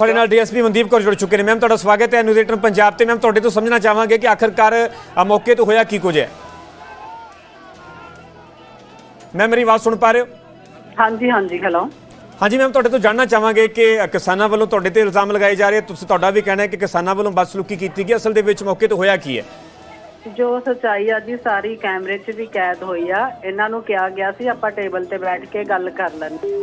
ਸਾਡੇ ਨਾਲ ਡੀਐਸਪੀ ਮਨਦੀਪ ਕੌਰ ਜੁੜ ਚੁੱਕੇ ਨੇ। ਮੈਮ ਤੁਹਾਡਾ ਸਵਾਗਤ ਹੈ ਨਿਊਜ਼ ਏਟਨ ਪੰਜਾਬ ਤੇ। ਮੈਮ ਤੁਹਾਡੇ ਤੋਂ ਸਮਝਣਾ ਚਾਹਾਂਗੇ ਕਿ ਆਖਰਕਾਰ ਆ ਮੌਕੇ ਤੋਂ ਹੋਇਆ ਕੀ ਕੁਝ ਹੈ? ਮੈਂ ਮੇਰੀ ਆਵਾਜ਼ ਸੁਣ ਪਾ ਰਹੇ ਹੋ? ਹਾਂਜੀ ਹਾਂਜੀ ਹੈਲੋ ਹਾਂਜੀ ਮੈਮ ਤੁਹਾਡੇ ਤੋਂ ਜਾਣਨਾ ਚਾਹਾਂਗੇ ਕਿ ਕਿਸਾਨਾਂ ਵੱਲੋਂ ਤੁਹਾਡੇ ਤੇ ਇਲਜ਼ਾਮ ਲਗਾਏ ਜਾ ਰਹੇ ਤੁਸੀਂ ਤੁਹਾਡਾ ਵੀ ਕਹਿਣਾ ਹੈ ਕਿ ਕਿਸਾਨਾਂ ਵੱਲੋਂ ਬਦਸਲੂਕੀ ਕੀਤੀ ਗਈ। ਅਸਲ ਦੇ ਵਿੱਚ ਮੌਕੇ ਤੋਂ ਹੋਇਆ ਕੀ ਹੈ? ਜੋ ਸਚਾਈ ਆ ਜੀ ਸਾਰੀ ਕੈਮਰੇ 'ਚ ਵੀ ਕੈਦ ਹੋਈ ਆ। ਇਹਨਾਂ ਨੂੰ ਕਿਹਾ ਗਿਆ ਸੀ ਆਪਾਂ ਟੇਬਲ ਤੇ ਬੈਠ ਕੇ ਗੱਲ ਕਰ ਲੈਣੀ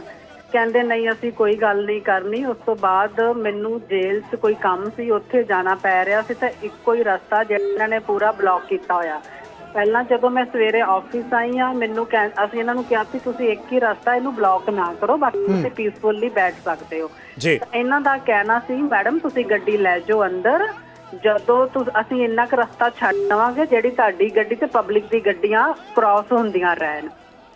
ਕਹਿੰਦੇ ਨਹੀਂ ਅਸੀਂ ਕੋਈ ਗੱਲ ਨਹੀਂ ਕਰਨੀ। ਉਸ ਤੋਂ ਬਾਅਦ ਮੈਨੂੰ ਜੇਲ੍ਹ 'ਚ ਕੋਈ ਕੰਮ ਸੀ ਉੱਥੇ ਜਾਣਾ ਪੈ ਰਿਹਾ ਸੀ ਤਾਂ ਇੱਕੋ ਹੀ ਰਸਤਾ ਜਿਹੜਾ ਇਹਨਾਂ ਨੇ ਪੂਰਾ ਬਲੌਕ ਕੀਤਾ ਹੋਇਆ। ਪਹਿਲਾਂ ਜਦੋਂ ਮੈਂ ਸਵੇਰੇ ਆਫਿਸ ਆਈ ਆ ਮੈਨੂੰ ਅਸੀਂ ਇਹਨਾਂ ਨੂੰ ਕਿਹਾ ਸੀ ਤੁਸੀਂ ਇੱਕ ਹੀ ਰਸਤਾ ਇਹਨੂੰ ਬਲੌਕ ਨਾ ਕਰੋ ਬਾਕੀ ਤੁਸੀਂ ਪੀਸਫੁਲੀ ਬੈਠ ਸਕਦੇ ਹੋ। ਜੀ। ਇਹਨਾਂ ਦਾ ਕਹਿਣਾ ਸੀ ਮੈਡਮ ਤੁਸੀਂ ਗੱਡੀ ਲੈ ਜਾਓ ਅੰਦਰ। ਜਦੋਂ ਤੁਸ ਅਸੀਂ ਇੰਨਾ ਕੁ ਰਸਤਾ ਛੱਡ ਦਵਾਂਗੇ ਜਿਹੜੀ ਤੁਹਾਡੀ ਗੱਡੀ ਤੇ ਪਬਲਿਕ ਦੀ ਗੱਡੀਆਂ ਕ੍ਰਾਸ ਹੁੰਦੀਆਂ ਰਹਿਣ।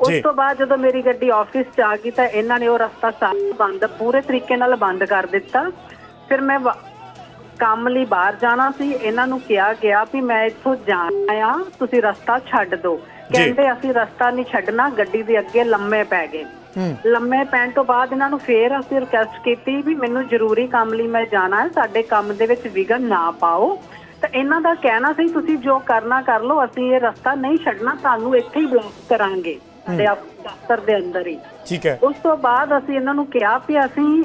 ਉਸ। ਤੋਂ ਬਾਅਦ ਜਦੋਂ ਮੇਰੀ ਗੱਡੀ ਆਫਿਸ ਚ ਆ ਗਈ ਤਾਂ ਇਹਨਾਂ ਨੇ ਉਹ ਰਸਤਾ ਸਾਰਾ ਬੰਦ ਪੂਰੇ ਤਰੀਕੇ ਨਾਲ ਬੰਦ ਕਰ ਦਿੱਤਾ। ਫਿਰ ਮੈਂ ਕੰਮ ਲਈ ਬਾਹਰ ਜਾਣਾ ਸੀ। ਇਹਨਾਂ ਨੂੰ ਕਿਹਾ ਗਿਆ ਵੀ ਮੈਂ ਇੱਥੋਂ ਜਾਣਾ ਆ ਤੁਸੀਂ ਰਸਤਾ ਛੱਡ ਦਿਓ। ਕਹਿੰਦੇ ਅਸੀਂ ਰਸਤਾ ਨਹੀਂ ਛੱਡਣਾ ਗੱਡੀ ਦੇ ਅੱਗੇ ਲੰਮੇ ਪੈ ਗਏ। ਲੰਮੇ ਪੈਣ ਤੋਂ ਬਾਅਦ ਇਹਨਾਂ ਨੂੰ ਫੇਰ ਅਸੀਂ ਰਿਕਵੈਸਟ ਕੀਤੀ ਵੀ ਮੈਨੂੰ ਜ਼ਰੂਰੀ ਕੰਮ ਲਈ ਮੈਂ ਜਾਣਾ ਹੈ ਸਾਡੇ ਕੰਮ ਦੇ ਵਿੱਚ ਵਿਘਨ ਨਾ ਪਾਓ। ਤਾਂ ਇਹਨਾਂ ਦਾ ਕਹਿਣਾ ਸੀ ਤੁਸੀਂ ਜੋ ਕਰਨਾ ਕਰ ਲਓ ਅਸੀਂ ਇਹ ਰਸਤਾ ਨਹੀਂ ਛੱਡਣਾ ਤੁਹਾਨੂੰ ਇੱਥੇ ਹੀ ਬਲੌਕ ਕਰਾਂਗੇ। ਸਾਡੇ ਦਫ਼ਤਰ ਦੇ ਅੰਦਰ ਹੀ। ਠੀਕ ਹੈ। ਉਸ ਤੋਂ ਬਾਅਦ ਅਸੀਂ ਇਹਨਾਂ ਨੂੰ ਕਿਹਾ ਵੀ ਅਸੀਂ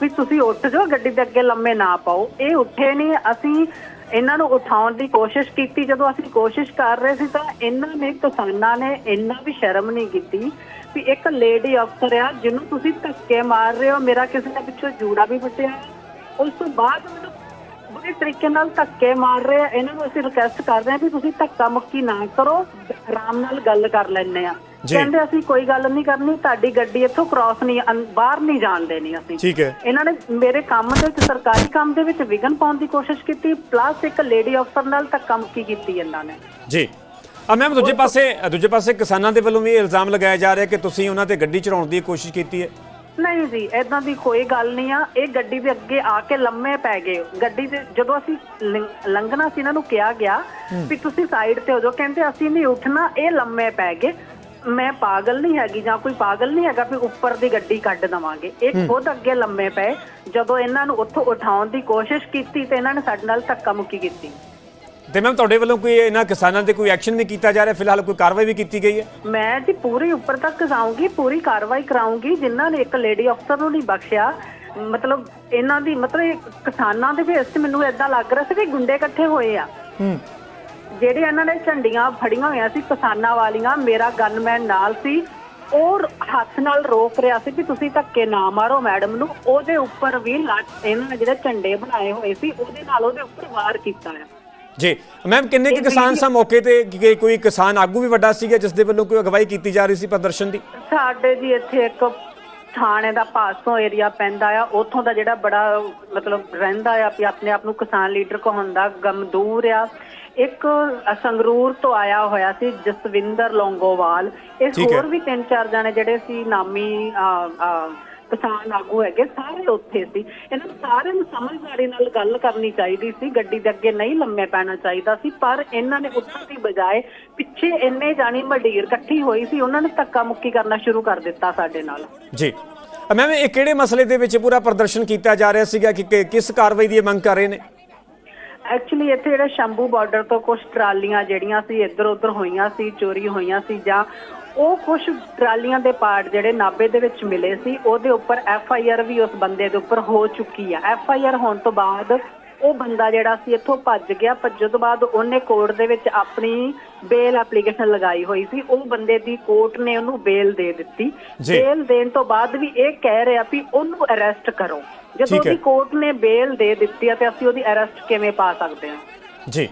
ਵੀ ਤੁਸੀਂ ਉੱਠ ਜਾਓ ਗੱਡੀ ਦੇ ਅੱਗੇ ਲੰਮੇ ਨਾ ਪਾਓ। ਇਹ ਉੱਠੇ ਨਹੀਂ ਅਸੀਂ ਇਹਨਾਂ ਨੂੰ ਉਠਾਉਣ ਦੀ ਕੋਸ਼ਿਸ਼ ਕੀਤੀ। ਜਦੋਂ ਅਸੀਂ ਕੋਸ਼ਿਸ਼ ਕਰ ਰਹੇ ਸੀ ਤਾਂ ਇਹਨਾਂ ਨੇ ਕਿਸਾਨਾਂ ਨੇ ਇੰਨਾ ਵੀ ਸ਼ਰਮ ਨਹੀਂ ਕੀਤੀ ਵੀ ਇੱਕ ਲੇਡੀ ਅਫਸਰ ਆ ਜਿਹਨੂੰ ਤੁਸੀਂ ਧੱਕੇ ਮਾਰ ਰਹੇ ਹੋ। ਮੇਰਾ ਕਿਸੇ ਨੇ ਪਿੱਛੋਂ ਜੂੜਾ ਵੀ ਫਟਿਆ ਉਸ ਤੋਂ ਬਾਅਦ ਮੈਨੂੰ ਬੜੇ ਤਰੀਕੇ ਨਾਲ ਧੱਕੇ ਮਾਰ ਰਹੇ ਆ। ਇਹਨਾਂ ਨੂੰ ਅਸੀਂ ਰਿਕਵੈਸਟ ਕਰਦੇ ਹਾਂ ਵੀ ਤੁਸੀਂ ਧੱਕਾ ਮੁੱਕੀ ਨਾ ਕਰੋ ਆਰਾਮ ਨਾਲ ਗੱਲ ਕਰ ਲੈਣੇ ਆ ਜੀ। ਕਹਿੰਦੇ ਅਸੀਂ ਕੋਈ ਗੱਲ ਨਹੀਂ ਕਰਨੀ ਤੁਹਾਡੀ ਗੱਡੀ ਇੱਥੋਂ ਕ੍ਰਾਸ ਨਹੀਂ ਅੰ- ਬਾਹਰ ਨਹੀਂ ਜਾਣ ਦੇਣੀ ਅਸੀਂ। ਠੀਕ ਹੈ। ਇਹਨਾਂ ਨੇ ਮੇਰੇ ਕੰਮ ਦੇ ਵਿੱਚ ਸਰਕਾਰੀ ਕੰਮ ਦੇ ਵਿੱਚ ਵਿਘਨ ਪਾਉਣ ਦੀ ਕੋਸ਼ਿਸ਼ ਕੀਤੀ ਪਲੱਸ ਇੱਕ ਲੇਡੀ ਅਫਸਰ ਨਾਲ ਧੱਕਾ ਮੁੱਕੀ ਕੀਤੀ ਇਹਨਾਂ ਨੇ। ਜੀ। ਆ ਮੈਮ ਦੂਜੇ ਪਾਸੇ ਦੂਜੇ ਪਾਸੇ ਕਿਸਾਨਾਂ ਦੇ ਵੱਲੋਂ ਵੀ ਇਹ ਇਲਜ਼ਾਮ ਲਗਾਇਆ ਜਾ ਰਿਹਾ ਕਿ ਤੁਸੀਂ ਉਹਨਾਂ ਤੇ ਗੱਡੀ ਚੜਾਉਣ ਦੀ ਕੋਸ਼ਿਸ਼ ਕੀਤੀ ਹੈ। ਨਹੀਂ ਜੀ ਐਦਾਂ ਦੀ ਕੋਈ ਗੱਲ ਨਹੀਂ ਆ। ਇਹ ਗੱਡੀ ਦੇ ਅੱਗੇ ਆ ਕੇ ਲੰਮੇ ਪੈ ਗਏ। ਗੱਡੀ ਦੇ ਜਦੋਂ ਅਸੀਂ ਲੰਘ- ਲੰਘਣਾ ਸੀ ਇਹਨਾਂ ਨੂੰ ਕਿਹਾ ਗਿਆ ਵੀ ਤੁਸੀਂ ਸਾਈਡ ਤੇ ਹੋ ਜਾਓ। ਕਹਿੰਦੇ ਅਸੀਂ ਨਹੀਂ ਉੱਠਣਾ ਇਹ ਲੰਮੇ ਪੈ ਗਏ। ਮੈਂ ਪਾਗਲ ਨਹੀਂ ਹੈਗੀ ਜਾਂ ਕੋਈ ਪਾਗਲ ਨਹੀਂ ਹੈਗਾ ਵੀ ਉੱਪਰ ਦੀ ਗੱਡੀ ਕੱਢ ਦਵਾਂਗੇ। ਇਹ ਖੁਦ ਅੱਗੇ ਲੰਮੇ ਪਏ। ਜਦੋਂ ਇਹਨਾਂ ਨੂੰ ਉੱਥੋਂ ਉਠਾਉਣ ਦੀ ਕੋਸ਼ਿਸ਼ ਕੀਤੀ ਤੇ ਇਹਨਾਂ ਨੇ ਸਾਡੇ ਨਾਲ ਧੱਕਾ ਮੁੱਕੀ ਕੀਤੀ। ਤੇ ਮੈਮ ਤੁਹਾਡੇ ਵੱਲੋਂ ਕੋਈ ਇਹਨਾਂ ਕਿਸਾਨਾਂ ਤੇ ਕੋਈ ਐਕਸ਼ਨ ਨਹੀਂ ਕੀਤਾ ਜਾ ਰਿਹਾ? ਫਿਲਹਾਲ ਕੋਈ ਕਾਰਵਾਈ ਵੀ ਕੀਤੀ ਗਈ ਹੈ? ਮੈਂ ਜੀ ਪੂਰੀ ਉੱਪਰ ਤੱਕ ਜਾਊਂਗੀ ਪੂਰੀ ਕਾਰਵਾਈ ਕਰਾਉਂਗੀ ਜਿਨ੍ਹਾਂ ਨੇ ਇੱਕ ਲੇਡੀ ਅਫਸਰ ਨੂੰ ਨਹੀਂ ਬਖਸ਼ਿਆ ਮਤਲਬ ਇਹਨਾਂ ਦੀ ਮਤਲਬ ਇਹ ਕਿਸਾਨਾਂ ਦੇ ਤੇ ਮੈਨੂੰ ਏਦਾਂ ਲੱਗ ਰਿਹਾ ਸੀ ਕਿ ਗੁੰਡੇ ਇਕੱਠੇ ਹੋਏ ਆ। ਹੂੰ। ਜਿਹੜੇ ਇਹਨਾਂ ਨੇ ਝੰਡੀਆਂ ਫੜੀਆਂ ਹੋਈਆਂ ਸੀ ਕਿਸਾਨਾਂ ਵਾਲੀਆਂ ਮੇਰਾ ਗਨਮੈਨ ਨਾਲ ਸੀ। ਉਹ ਹੱਥ ਨਾਲ ਰੋਕ ਰਿਹਾ ਸੀ ਵੀ ਤੁਸੀਂ ਧੱਕੇ ਨਾ ਮਾਰੋ ਮੈਡਮ ਨੂੰ। ਉਹਦੇ ਉੱਪਰ ਵੀ ਲੱਟ ਇਹਨਾਂ ਨੇ ਜਿਹੜੇ ਝੰਡੇ ਬਣਾਏ ਹੋਏ ਸੀ ਉਹਦੇ ਨਾਲ ਉਹਦੇ ਉੱਪਰ ਵਾਰ ਕੀਤਾ ਆ। ਜੀ ਮੈਮ ਕਿੰਨੇ ਕੁ ਕਿਸਾਨ ਸਾ ਮੌਕੇ ਤੇ ਕਿ ਕੋਈ ਕਿਸਾਨ ਆਗੂ ਵੀ ਵੱਡਾ ਸੀਗਾ ਜਿਸ ਦੇ ਵੱਲੋਂ ਕੋਈ ਅਗਵਾਈ ਕੀਤੀ ਜਾ ਰਹੀ ਸੀ ਪ੍ਰਦਰਸ਼ਨ ਦੀ? ਸਾਡੇ ਜੀ ਇੱਥੇ ਇੱਕ ਥਾਣੇ ਦਾ ਪਾਸੋਂ ਏਰੀਆ ਪੈਂਦਾ ਆ। ਉੱਥੋਂ ਦਾ ਜਿਹੜਾ ਬੜਾ ਮਤਲਬ ਰਹਿੰਦਾ ਆ ਵੀ ਆਪਣੇ ਆਪ ਨੂੰ ਕਿਸਾਨ ਲੀਡਰ ਕਹਾਉਂਦਾ ਗਮਦੂਰ ਆ। ਇੱਕ ਸੰਗਰੂਰ ਤੋਂ ਆਇਆ ਹੋਇਆ ਸੀ ਜਸਵਿੰਦਰ ਲੌਂਗੋਵਾਲ। ਇਹ। ਹੋਰ ਵੀ ਤਿੰਨ ਚਾਰ ਜਣੇ ਜਿਹੜੇ ਸੀ ਨਾਮੀ ਕਿਸਾਨ ਆਗੂ ਹੈਗੇ ਸਾਰੇ ਉੱਥੇ ਸੀ। ਇਹਨਾਂ ਨੂੰ ਸਾਰਿਆਂ ਨੂੰ ਸਮਝਦਾਰੀ ਨਾਲ ਗੱਲ ਕਰਨੀ ਚਾਹੀਦੀ ਸੀ ਗੱਡੀ ਦੇ ਅੱਗੇ ਨਹੀਂ ਲੰਮੇ ਪੈਣਾ ਚਾਹੀਦਾ ਸੀ ਪਰ ਇਹਨਾਂ ਨੇ ਉੱਠਣ ਦੀ ਬਜਾਏ ਪਿੱਛੇ ਇੰਨੇ ਜਾਣੀ ਮਡੀਰ ਇਕੱਠੀ ਹੋਈ ਸੀ ਉਹਨਾਂ ਨੇ ਧੱਕਾ ਮੁੱਕੀ ਕਰਨਾ ਸ਼ੁਰੂ ਕਰ ਦਿੱਤਾ ਸਾਡੇ ਨਾਲ। ਜੀ। ਮੈਮ ਇਹ ਕਿਹੜੇ ਮਸਲੇ ਦੇ ਵਿੱਚ ਪੂਰਾ ਪ੍ਰਦਰਸ਼ਨ ਕੀਤਾ ਜਾ ਰਿਹਾ ਸੀਗਾ ਕਿ ਕਿਸ ਕਾਰਵਾਈ ਦੀ ਮੰਗ ਕਰ ਰਹੇ ਨੇ? ਐਕਚੁਅਲੀ ਇੱਥੇ ਜਿਹੜੇ ਸ਼ੰਭੂ ਬਾਰਡਰ ਤੋਂ ਕੁਝ ਟਰਾਲੀਆਂ ਜਿਹੜੀਆਂ ਸੀ ਇੱਧਰ ਉੱਧਰ ਹੋਈਆਂ ਸੀ ਚੋਰੀ ਹੋਈਆਂ ਸੀ ਜਾਂ ਉਹ ਕੁਝ ਟਰਾਲੀਆਂ ਦੇ ਪਾਰਟ ਜਿਹੜੇ ਨਾਬੇ ਦੇ ਵਿੱਚ ਮਿਲੇ ਸੀ ਉਹਦੇ ਉੱਪਰ ਐਫ ਆਈ ਆਰ ਵੀ ਉਸ ਬੰਦੇ ਦੇ ਉੱਪਰ ਹੋ ਚੁੱਕੀ ਆ। ਐਫ ਆਈ ਆਰ ਹੋਣ ਤੋਂ ਬਾਅਦ ਉਹ ਬੰਦਾ ਜਿਹੜਾ ਸੀ ਇੱਥੋਂ ਭੱਜ ਗਿਆ ਭੱਜਣ ਤੋਂ ਬਾਅਦ ਉਹਨੇ ਕੋਰਟ ਦੇ ਵਿੱਚ ਆਪਣੀ ਬੇਲ ਐਪਲੀਕੇਸ਼ਨ ਲਗਾਈ ਹੋਈ ਸੀ। ਉਹ ਬੰਦੇ ਦੀ ਕੋਰਟ ਨੇ ਉਹਨੂੰ ਬੇਲ ਦੇ ਦਿੱਤੀ। ਬੇਲ ਦੇਣ ਤੋਂ ਬਾਅਦ ਵੀ ਇਹ ਕਹਿ ਰਿਹਾ ਵੀ ਉਹਨੂੰ ਅਰੈਸਟ ਕਰੋ। ਜਦੋਂ। ਉਹਦੀ ਕੋਰਟ ਨੇ ਬੇਲ ਦੇ ਦਿੱਤੀ ਆ ਤੇ ਅਸੀਂ ਉਹਦੀ ਅਰੈਸਟ ਕਿਵੇਂ ਪਾ ਸਕਦੇ ਹਾਂ? ਜੀ।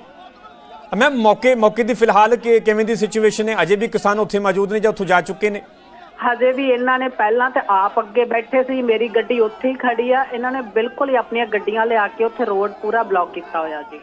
ਮੈਮ ਮੌਕੇ ਮੌਕੇ ਦੀ ਫਿਲਹਾਲ ਕਿ ਕਿਵੇਂ ਦੀ ਸਿਚੁਏਸ਼ਨ ਹੈ? ਅਜੇ ਵੀ ਕਿਸਾਨ ਉੱਥੇ ਮੌਜੂਦ ਨੇ ਜਾਂ ਉੱਥੋਂ ਜਾ ਚੁੱਕੇ ਨੇ? ਹਜੇ ਵੀ ਇਹਨਾਂ ਨੇ ਪਹਿਲਾਂ ਤੇ ਆਪ ਅੱਗੇ ਬੈਠੇ ਸੀ। ਮੇਰੀ ਗੱਡੀ ਉੱਥੇ ਹੀ ਖੜੀ ਆ। ਇਹਨਾਂ ਨੇ ਬਿਲਕੁਲ ਹੀ ਆਪਣੀਆਂ ਗੱਡੀਆਂ ਲਿਆ ਕੇ ਉੱਥੇ ਰੋਡ ਪੂਰਾ ਬਲੌਕ ਕੀਤਾ ਹੋਇਆ ਜੀ।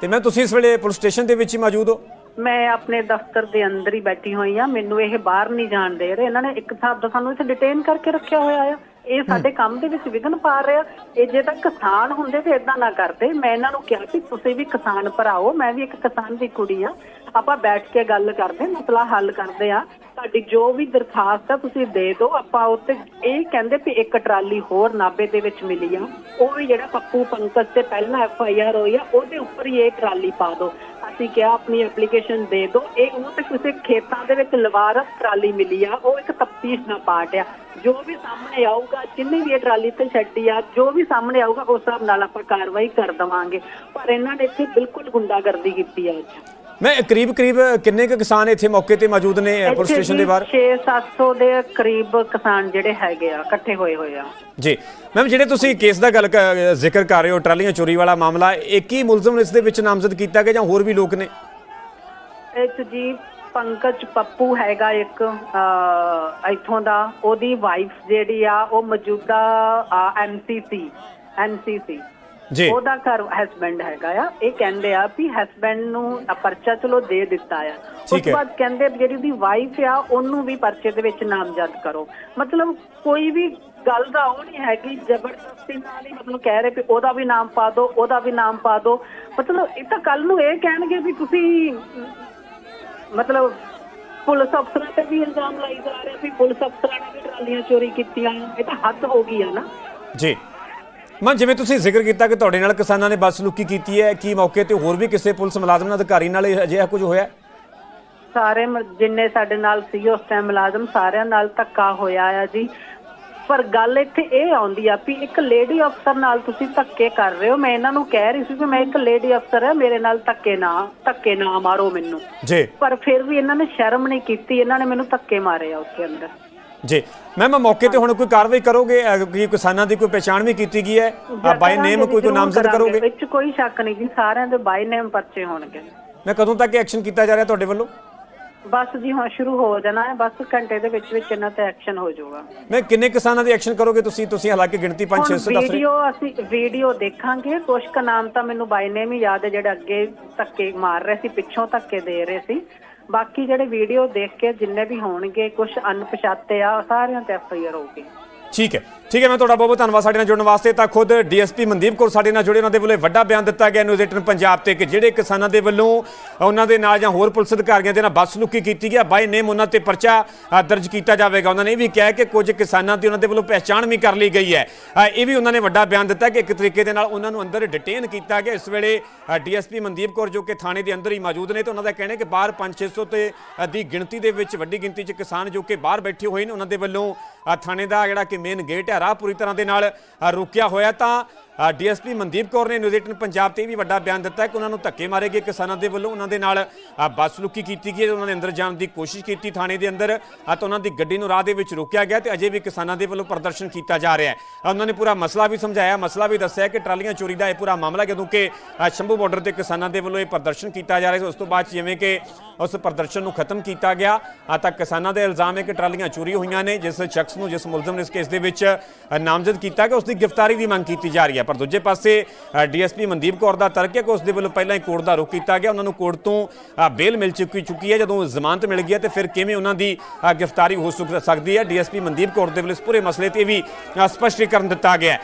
ਤੇ ਮੈਂ ਤੁਸੀਂ ਇਸ ਵੇਲੇ ਪੁਲਿਸ ਸਟੇਸ਼ਨ ਦੇ ਵਿੱਚ ਹੀ ਮੌਜੂਦ ਹੋ? ਮੈਂ ਆਪਣੇ ਦਫ਼ਤਰ ਦੇ ਅੰਦਰ ਹੀ ਬੈਠੀ ਹੋਈ ਆ। ਮੈਨੂੰ ਇਹ ਬਾਹਰ ਨਹੀਂ ਜਾਣ ਦੇ ਰਹੇ। ਇਹਨਾਂ ਨੇ ਇੱਕ ਹਿਸਾਬ ਦਾ ਸਾਨੂੰ ਇੱਥੇ ਡਿਟੇਨ ਕਰਕੇ ਰੱਖਿਆ ਹੋਇਆ ਆ। ਇਹ ਸਾਡੇ ਕੰਮ ਦੇ ਵਿੱਚ ਵਿਘਨ ਪਾ ਰਿਹਾ। ਇਹ ਜੇ ਤਾਂ ਕਿਸਾਨ ਹੁੰਦੇ ਤੇ ਇਦਾਂ ਨਾ ਕਰਦੇ। ਮੈਂ ਇਹਨਾਂ ਨੂੰ ਕਿਹਾ ਕਿ ਤੁਸੀਂ ਵੀ ਕਿਸਾਨ ਭਰਾਓ, ਮੈਂ ਵੀ ਇੱਕ ਕਿਸਾਨ ਦੀ ਕੁੜੀ ਆ। ਆਪਾਂ ਬੈਠ ਕੇ ਗੱਲ ਕਰਦੇ ਮਸਲਾ ਹੱਲ ਕਰਦੇ ਆ ਤੁਹਾਡੀ ਜੋ ਵੀ ਦਰਖਾਸਤ ਆ, ਤੁਸੀਂ ਦੇ ਦਿਓ। ਆਪਾਂ ਉੱਤੇ ਇਹ ਕਹਿੰਦੇ ਵੀ ਇੱਕ ਟਰਾਲੀ ਹੋਰ ਨਾਬੇ ਦੇ ਵਿੱਚ ਮਿਲੀ ਆ। ਉਹ ਵੀ ਜਿਹੜਾ ਪੱਪੂ ਪੰਕਜ ਤੇ ਪਹਿਲਾਂ ਐਫ ਆਈ ਆਰ ਹੋਈ ਆ, ਉਹਦੇ ਉੱਪਰ ਹੀ ਇਹ ਟਰਾਲੀ ਪਾ ਦਿਓ। ਅਸੀਂ ਕਿਹਾ, ਆਪਣੀ ਐਪਲੀਕੇਸ਼ਨ ਦੇ ਦਿਓ। ਇਹ ਉਹ ਤੇ ਕਿਸੇ ਖੇਤਾਂ ਦੇ ਵਿੱਚ ਲਵਾਰਸ ਟਰਾਲੀ ਮਿਲੀ ਆ, ਉਹ ਇੱਕ ਤਫਤੀਸ਼ ਦਾ ਪਾਰਟ ਆ। ਜੋ ਵੀ ਸਾਹਮਣੇ ਆਊਗਾ, ਜਿੰਨੇ ਵੀ ਇਹ ਟਰਾਲੀ ਤੇ ਛੱਡੀ ਆ, ਜੋ ਵੀ ਸਾਹਮਣੇ ਆਊਗਾ, ਉਸ ਹਿਸਾਬ ਨਾਲ ਆਪਾਂ ਕਾਰਵਾਈ ਕਰ ਦਵਾਂਗੇ। ਪਰ ਇਹਨਾਂ ਨੇ ਇੱਥੇ ਬਿਲਕੁਲ ਗੁੰਡਾਗਰਦੀ ਕੀਤੀ ਆ ਅੱਜ। ਮੈਂ ਕਰੀਬ ਕਰੀਬ ਕਿੰਨੇ ਕੁ ਕਿਸਾਨ ਇੱਥੇ ਮੌਕੇ ਤੇ ਮੌਜੂਦ ਨੇ ਪੁਲਿਸ ਸਟੇਸ਼ਨ ਦੇ ਬਾਹਰ? 6-700 ਦੇ ਕਰੀਬ ਕਿਸਾਨ ਜਿਹੜੇ ਹੈਗੇ ਆ ਇਕੱਠੇ ਹੋਏ ਹੋਏ ਆ। ਜੀ। ਮੈਮ ਜਿਹੜੇ ਤੁਸੀਂ ਕੇਸ ਦਾ ਗੱਲ ਜ਼ਿਕਰ ਕਰ ਰਹੇ ਹੋ ਟਰਾਲੀਆਂ ਚੋਰੀ ਵਾਲਾ ਮਾਮਲਾ ਇੱਕ ਹੀ ਮੁਲਜ਼ਮ ਇਸ ਦੇ ਵਿੱਚ ਨਾਮਜ਼ਦ ਕੀਤਾ ਗਿਆ ਜਾਂ ਹੋਰ ਵੀ ਲੋਕ ਨੇ? ਇਹ 'ਚ ਜੀ ਪੰਕਜ ਪੱਪੂ ਹੈਗਾ ਇੱਕ ਇੱਥੋਂ ਦਾ। ਉਹਦੀ ਵਾਈਫ ਜਿਹੜੀ ਆ ਉਹ ਮੌਜੂਦਾ ਐਮਸੀਸੀ ਐਮਸੀਸੀ ਉਹਦਾ ਘਰ ਹਸਬੈਂਡ ਹੈਗਾ ਆ। ਇਹ ਕਹਿੰਦੇ ਆ ਵੀ ਹਸਬੈਂਡ ਨੂੰ ਪਰਚਾ ਚਲੋ ਦੇ ਦਿੱਤਾ ਆ। ਉਸ ਤੋਂ। ਬਾਅਦ ਕਹਿੰਦੇ ਜਿਹੜੀ ਦੀ ਵਾਈਫ ਆ ਉਹਨੂੰ ਵੀ ਪਰਚੇ ਦੇ ਵਿੱਚ ਨਾਮਜ਼ਦ ਕਰੋ। ਮਤਲਬ ਕੋਈ ਵੀ ਗੱਲ ਦਾ ਉਹ ਨਹੀਂ ਹੈ ਕਿ ਜ਼ਬਰਦਸਤੀ ਨਾਲ ਹੀ ਮਤਲਬ ਕਹਿ ਰਹੇ ਵੀ ਉਹਦਾ ਵੀ ਨਾਮ ਪਾ ਦਿਓ ਉਹਦਾ ਵੀ ਨਾਮ ਪਾ ਦਿਓ। ਮਤਲਬ ਇਹ ਤਾਂ ਕੱਲ ਨੂੰ ਇਹ ਕਹਿਣਗੇ ਵੀ ਤੁਸੀਂ ਮਤਲਬ ਪੁਲਿਸ ਅਫਸਰਾਂ ਤੇ ਵੀ ਇਲਜ਼ਾਮ ਲਾਈ ਜਾ ਰਿਹਾ ਵੀ ਪੁਲਿਸ ਅਫਸਰਾਂ ਨੇ ਵੀ ਟਰਾਲੀਆਂ ਚੋਰੀ ਕੀਤੀਆਂ। ਇਹ ਤਾਂ ਹੱਦ ਹੋ ਗਈ ਆ ਨਾ। ਜੀ। ਮੈਂ ਜਿਵੇਂ ਤੁਸੀਂ ਜ਼ਿਕਰ ਕੀਤਾ ਕਿ ਤੁਹਾਡੇ ਨਾਲ ਕਿਸਾਨਾਂ ਨੇ ਬਦਸਲੂਕੀ ਕੀਤੀ ਹੈ ਕੀ ਮੌਕੇ ਤੇ ਹੋਰ ਵੀ ਕਿਸੇ ਪੁਲਿਸ ਮੁਲਾਜ਼ਮ ਨਾਲ ਅਧਿਕਾਰੀ ਨਾਲ ਅਜਿਹਾ ਕੁਝ ਹੋਇਆ? ਸਾਰੇ ਜਿੰਨੇ ਸਾਡੇ ਨਾਲ ਸੀ ਉਸ ਟਾਈਮ ਮੁਲਾਜ਼ਮ ਸਾਰਿਆਂ ਨਾਲ ਧੱਕਾ ਹੋਇਆ ਆ ਜੀ। ਪਰ ਗੱਲ ਇੱਥੇ ਇਹ ਆਉਂਦੀ ਆ ਵੀ ਇੱਕ ਲੇਡੀ ਅਫਸਰ ਨਾਲ ਤੁਸੀਂ ਧੱਕੇ ਕਰ ਰਹੇ ਹੋ। ਮੈਂ ਇਹਨਾਂ ਨੂੰ ਕਹਿ ਰਹੀ ਸੀ ਕਿ ਮੈਂ ਇੱਕ ਲੇਡੀ ਅਫਸਰ ਹਾਂ ਮੇਰੇ ਨਾਲ ਧੱਕੇ ਨਾ ਧੱਕੇ ਨਾ ਮਾਰੋ ਮੈਨੂੰ। ਜੀ। ਪਰ ਫਿਰ ਵੀ ਇਹਨਾਂ ਨੇ ਸ਼ਰਮ ਨਹੀਂ ਕੀਤੀ ਇਹਨਾਂ ਨੇ ਮੈਨੂੰ ਧੱਕੇ ਮਾਰੇ ਆ ਉੱਥੇ ਅੰਦਰ। ਜੀ। ਮੈਮ ਮੌਕੇ ਤੇ ਹੁਣ ਕੋਈ ਕਾਰਵਾਈ ਕਰੋਗੇ? ਕੀ ਕਿਸਾਨਾਂ ਦੀ ਕੋਈ ਪਛਾਣ ਵੀ ਕੀਤੀ ਗਈ ਹੈ? ਬਾਈ ਨੇਮ ਕੋਈ ਕੋਈ ਨਾਮਜ਼ਦ ਕਰੋਗੇ। ਵਿੱਚ ਕੋਈ ਸ਼ੱਕ ਨਹੀਂ ਜੀ ਸਾਰਿਆਂ ਦੇ ਬਾਈ ਨੇਮ ਪਰਚੇ ਹੋਣਗੇ। ਮੈਂ ਕਦੋਂ ਤੱਕ ਐਕਸ਼ਨ ਕੀਤਾ ਜਾ ਰਿਹਾ ਤੁਹਾਡੇ ਵੱਲੋਂ? ਬਸ ਜੀ ਹੁਣ ਸ਼ੁਰੂ ਹੋ ਜਾਣਾ ਹੈ। ਬਸ ਘੰਟੇ ਦੇ ਵਿੱਚ ਵਿੱਚ ਇਹਨਾਂ ਤੇ ਐਕਸ਼ਨ ਹੋ ਜਾਊਗਾ। ਮੈਂ ਕਿੰਨੇ ਕਿਸਾਨਾਂ ਦੀ ਐਕਸ਼ਨ ਕਰੋਗੇ ਤੁਸੀਂ? ਤੁਸੀਂ ਹਾਲਾਂਕਿ ਗਿਣਤੀ 5 600 ਦੱਸ ਰਹੇ ਵੀਡੀਓ ਅਸੀਂ ਵੀਡੀਓ ਦੇਖਾਂਗੇ। ਕੁਛ ਕ ਨਾਮ ਤਾਂ ਮੈਨੂੰ ਬਾਈ ਨੇਮ ਹੀ ਯਾਦ ਹੈ ਜਿਹੜੇ ਅੱਗੇ ਧੱਕੇ ਮਾਰ ਰਹੇ ਸੀ ਪਿੱਛੋਂ ਧੱਕੇ ਦੇ ਰਹੇ ਸੀ। ਬਾਕੀ ਜਿਹੜੇ ਵੀਡੀਓ ਦੇਖ ਕੇ ਜਿੰਨੇ ਵੀ ਹੋਣਗੇ, ਕੁਛ ਅਣਪਛਾਤੇ ਆ, ਸਾਰਿਆਂ ਤੇ ਐਫ ਆਈ ਆਰ ਹੋਊਗੀ। ਠੀਕ ਹੈ। ਠੀਕ ਹੈ, ਮੈਂ ਤੁਹਾਡਾ ਬਹੁਤ ਬਹੁਤ ਧੰਨਵਾਦ ਸਾਡੇ ਨਾਲ ਜੁੜਨ ਵਾਸਤੇ। ਤਾਂ ਖੁਦ ਡੀਐਸਪੀ ਮਨਦੀਪ ਕੌਰ ਸਾਡੇ ਨਾਲ ਜੁੜੇ, ਉਹਨਾਂ ਦੇ ਵੱਲੋਂ ਵੱਡਾ ਬਿਆਨ ਦਿੱਤਾ ਗਿਆ ਨਿਊਜ਼ 18 ਪੰਜਾਬ ਤੇ ਕਿ ਜਿਹੜੇ ਕਿਸਾਨਾਂ ਦੇ ਵੱਲੋਂ ਉਹਨਾਂ ਦੇ ਨਾਲ ਜਾਂ ਹੋਰ ਪੁਲਿਸ ਅਧਿਕਾਰੀਆਂ ਦੇ ਨਾਲ ਬਦਸਲੂਕੀ ਕੀਤੀ ਗਿਆ ਬਾਈ ਨੇਮ ਉਹਨਾਂ ਤੇ ਪਰਚਾ ਦਰਜ ਕੀਤਾ ਜਾਵੇਗਾ। ਉਹਨਾਂ ਨੇ ਇਹ ਵੀ ਕਿਹਾ ਕਿ ਕੁਝ ਕਿਸਾਨਾਂ ਦੀ ਉਹਨਾਂ ਦੇ ਵੱਲੋਂ ਪਹਿਚਾਣ ਵੀ ਕਰ ਲਈ ਗਈ ਹੈ। ਇਹ ਵੀ ਉਹਨਾਂ ਨੇ ਵੱਡਾ ਬਿਆਨ ਦਿੱਤਾ ਕਿ ਇੱਕ ਤਰੀਕੇ ਦੇ ਨਾਲ ਉਹਨਾਂ ਨੂੰ ਅੰਦਰ ਡਿਟੇਨ ਕੀਤਾ ਗਿਆ। ਇਸ ਵੇਲੇ ਡੀਐਸਪੀ ਮਨਦੀਪ ਕੌਰ ਜੋ ਕਿ ਥਾਣੇ ਦੇ ਅੰਦਰ ਹੀ ਮੌਜੂਦ ਨੇ, ਤੇ ਉਹਨਾਂ ਦਾ ਕਹਿਣਾ ਹੈ ਕਿ ਬਾਹਰ 5-600 ਤੇ ਦੀ ਗਿਣਤੀ ਦੇ ਵਿੱਚ ਵੱਡੀ ਗਿਣਤੀ 'ਚ ਕਿਸਾਨ ਜੋ ਕਿ ਬਾਹਰ ਬੈਠੇ ਹੋਏ ਨੇ, ਉਹਨਾਂ ਦੇ ਵੱਲੋਂ ਥਾਣੇ ਦਾ ਜਿਹੜਾ ਕਿ ਮੇਨ ਗੇਟ ਹੈ ਰਾਹ ਪੂਰੀ ਤਰ੍ਹਾਂ ਦੇ ਨਾਲ ਅ, ਰੋਕਿਆ ਹੋਇਆ ਤਾਂ ਡੀਐਸਪੀ ਮਨਦੀਪ ਕੌਰ ਨੇ ਨਿਊਜ਼ 18 ਪੰਜਾਬ ਤੇ ਇਹ ਵੀ ਵੱਡਾ ਬਿਆਨ ਦਿੱਤਾ ਕਿ ਉਹਨਾਂ ਨੂੰ ਧੱਕੇ ਮਾਰੇ ਗਏ ਕਿਸਾਨਾਂ ਦੇ ਵੱਲੋਂ। ਉਹਨਾਂ ਦੇ ਨਾਲ ਅ, ਬਦਸਲੂਕੀ ਕੀਤੀ ਗਈ ਉਹਨਾਂ ਨੇ ਅੰਦਰ ਜਾਣ ਦੀ ਕੋਸ਼ਿਸ਼ ਕੀਤੀ ਥਾਣੇ ਦੇ ਅੰਦਰ ਅਤੇ ਉਹਨਾਂ ਦੀ ਗੱਡੀ ਨੂੰ ਰਾਹ ਦੇ ਵਿੱਚ ਰੋਕਿਆ ਗਿਆ ਤੇ ਅਜੇ ਵੀ ਕਿਸਾਨਾਂ ਦੇ ਵੱਲੋਂ ਪ੍ਰਦਰਸ਼ਨ ਕੀਤਾ ਜਾ ਰਿਹਾ ਹੈ। ਉਹਨਾਂ ਨੇ ਪੂਰਾ ਮਸਲਾ ਵੀ ਸਮਝਾਇਆ। ਮਸਲਾ ਵੀ ਦੱਸਿਆ ਕਿ ਟਰਾਲੀਆਂ ਚੋਰੀ ਦਾ ਇਹ ਪੂਰਾ ਮਾਮਲਾ ਜਦੋਂ ਕਿ ਸ਼ੰਭੂ ਬਾਰਡਰ ਤੇ ਕਿਸਾਨਾਂ ਦੇ ਵੱਲੋਂ ਇਹ ਪ੍ਰਦਰਸ਼ਨ ਕੀਤਾ ਜਾ ਰਿਹਾ ਸੀ। ਉਸ ਤੋਂ ਬਾਅਦ 'ਚ ਜਿਵੇਂ ਕਿ ਉਸ ਪ੍ਰਦਰਸ਼ਨ ਨੂੰ ਖਤਮ ਕੀਤਾ ਗਿਆ ਤਾਂ ਕਿਸਾਨਾਂ ਦੇ ਇਲਜ਼ਾਮ ਹੈ ਕਿ ਟਰਾਲੀਆਂ ਚੋਰੀ ਹੋਈਆਂ ਨੇ ਜਿਸ ਸ਼ਖਸ ਨੂੰ ਜਿਸ ਮੁਲਜ਼ਮ ਨੇ ਇਸ ਕੇਸ ਦੇ ਵਿੱਚ ਨਾਮਜ਼ਦ ਕੀਤਾ ਗਿਆ ਉਸ ਦੀ ਗ੍ਰਿਫਤਾਰੀ ਦੀ ਮੰਗ ਕੀਤੀ ਜਾ ਰਹੀ ਹੈ। ਪਰ ਦੂਜੇ ਪਾਸੇ ਡੀਐਸਪੀ ਮਨਦੀਪ ਕੌਰ ਦਾ ਤਰਕ ਹੈ ਕਿ ਉਸ ਦੇ ਵੱਲੋਂ ਪਹਿਲਾਂ ਹੀ ਕੋਰਟ ਦਾ ਰੁਖ ਕੀਤਾ ਗਿਆ। ਉਹਨਾਂ ਨੂੰ ਕੋਰਟ ਤੋਂ ਬੇਲ ਮਿਲ ਚੁੱਕੀ ਚੁੱਕੀ ਹੈ। ਜਦੋਂ ਜ਼ਮਾਨਤ ਮਿਲ ਗਈ ਹੈ ਤੇ ਫਿਰ ਕਿਵੇਂ ਉਹਨਾਂ ਦੀ ਗ੍ਰਿਫਤਾਰੀ ਹੋ ਸਕਦੀ ਹੈ? ਡੀਐਸਪੀ ਮਨਦੀਪ ਕੌਰ ਦੇ ਵੱਲੋਂ ਇਸ ਪੂਰੇ ਮਸਲੇ ਤੇ ਵੀ ਅ, ਸਪਸ਼ਟੀਕਰਨ ਦਿੱਤਾ ਗਿਆ